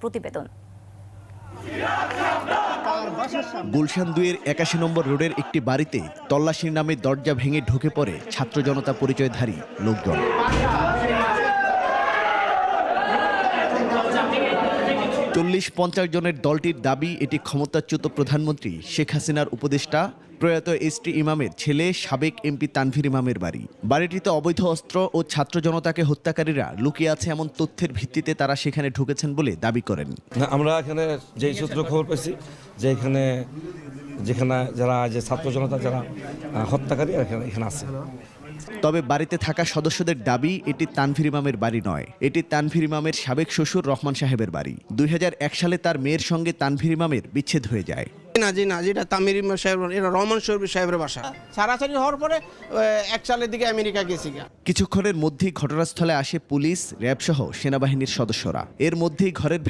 প্রতিবেদন। গুলশান দুয়ের একাশি নম্বর রোডের একটি বাড়িতে তল্লাশির নামে দরজা ভেঙে ঢুকে পড়ে ছাত্র জনতা পরিচয়ধারী লোকজন। চল্লিশ পঞ্চাশ জনের দলটির দাবি, এটি ক্ষমতাচ্যুত প্রধানমন্ত্রী শেখ হাসিনার উপদেষ্টা প্রয়াত এস ইমামের ছেলে, সাবেক এমপি তানভীর ইমামের বাড়ি। বাড়িটিতে অবৈধ অস্ত্র ও ছাত্র জনতাকে হত্যাকারীরা লুকিয়ে আছে এমন তথ্যের ভিত্তিতে তারা সেখানে ঢুকেছেন বলে দাবি করেন। আমরা এখানে যেই সূত্র খবর পেয়েছি যে এখানে যেখানে যারা যে ছাত্র জনতা যারা হত্যাকারী এখানে এখানে আছে। তবে বাড়িতে থাকা সদস্যদের দাবি এটি তানভীর ইমামের বাড়ি নয়। এটি তানভীর ইমামের সাবেক শ্বশুর রহমান সাহেবের বাড়ি। দুই সালে তার মেয়ের সঙ্গে তানভীর ইমামের বিচ্ছেদ হয়ে যায়। না জি না যেটা তামির ইমাম সাহেব এটা রহমান শরীফ সাহেবের বাসা। সারাসারি হওয়ার পরে এক সালের দিকে আমেরিকা গেছি কিছুক্ষণের মধ্যেই ঘটনাস্থলে আসে পুলিশ র্যাবসহ সেনাবাহিনীর সদস্যরা। এর মধ্যেই ঘরের